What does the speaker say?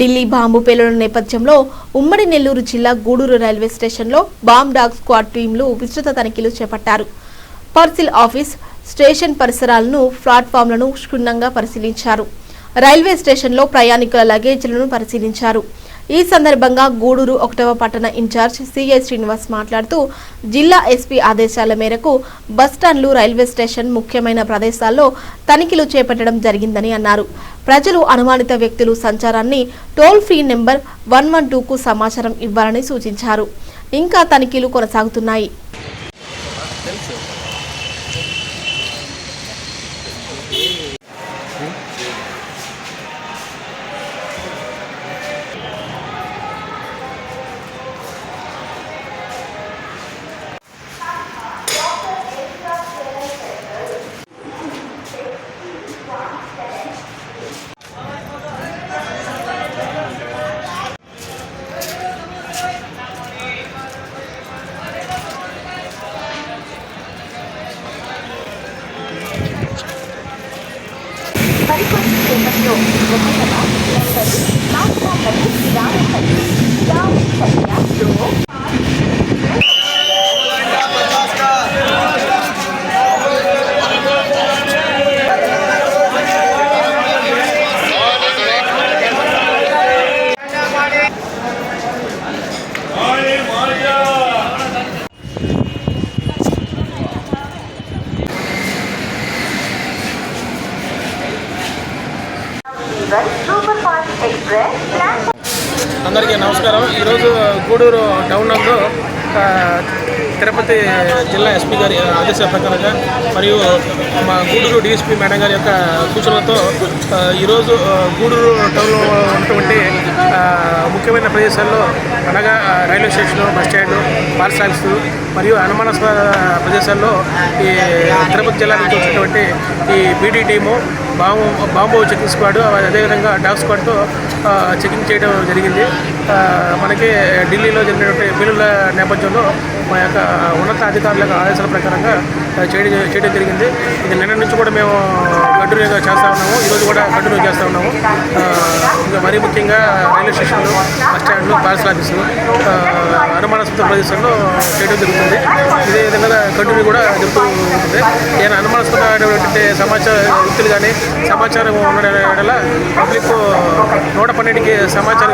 Delhi bomb పేలుడు నేపథ్యంలో ఉమ్మడి నెల్లూరు జిల్లా గూడూరు రైల్వే స్టేషన్లో బాంబ్ డాగ్ స్క్వాడ్ టీంలు విస్తృత తనిఖీలు చేపట్టారు. పర్సిల్ ఆఫీస్ స్టేషన్ పరిసరాలను ప్లాట్ఫామ్లను క్షుణ్ణంగా పరిశీలించారు. రైల్వే స్టేషన్లో ప్రయాణికుల లగేజీలను పరిశీలించారు. ఈ సందర్భంగా గూడూరు ఒకటవ పట్టణ ఇన్ఛార్జ్ సిఐ శ్రీనివాస్ మాట్లాడుతూ జిల్లా ఎస్పీ ఆదేశాల మేరకు బస్టాండ్లు రైల్వే స్టేషన్ ముఖ్యమైన ప్రదేశాల్లో తనిఖీలు చేపట్టడం జరిగిందని అన్నారు. ప్రజలు అనుమానిత వ్యక్తులు సంచారాన్ని toll free number one one టూకు సమాచారం ఇవ్వాలని సూచించారు. ఇంకా తనిఖీలు కొనసాగుతున్నాయి. మరికొన్ని సేపట్లో ఒకటవ నెంబరు ప్లాట్ఫామ్లకు రావకండి డౌన్ సంఖ్యలో అందరికీ నమస్కారం. ఈరోజు గూడూరు టౌన్ నందు తిరుపతి జిల్లా ఎస్పీ గారి ఆదేశాల ప్రకారంగా మరియు మా గూడూరు డిఎస్పీ మేడం గారి యొక్క సూచనలతో ఈరోజు గూడూరు టౌన్లో ముఖ్యమైన ప్రదేశాల్లో అనగా railway station bus stand parcel మరియు అనుమానాస్పద ప్రదేశాల్లో ఈ తిరుపతి జిల్లా నుంచి వచ్చినటువంటి ఈ BD team bomb bomb checking squad అదేవిధంగా డాగ్ స్క్వాడ్తో చెకింగ్ చేయడం జరిగింది. మనకి ఢిల్లీలో జరిగినటువంటి బిల్లుల నేపథ్యంలో మా యొక్క ఉన్నత అధికారుల యొక్క ఆదేశాల ప్రకారంగా చేయడం చేయడం జరిగింది. ఇది నిన్న నుంచి కూడా మేము కంటిన్యూగా చేస్తూ ఉన్నాము. ఈరోజు కూడా కంటిన్యూ చేస్తూ ఉన్నాము. ఇంకా మరీ ముఖ్యంగా రైల్వే స్టేషన్లు బస్ స్టాండ్లు పార్సల్ ఆఫీసులు అనుమానాస్పద ప్రదేశాల్లో చేయడం జరుగుతుంది. ఇదే విధంగా కంటిన్యూ కూడా జరుగుతూ ఉంటుంది. నేను అనుమానాస్పదమైనటువంటి సమాచార వ్యక్తులు కానీ సమాచారం ఉన్న పబ్లిక్ నూట పన్నెండుకి సమాచారం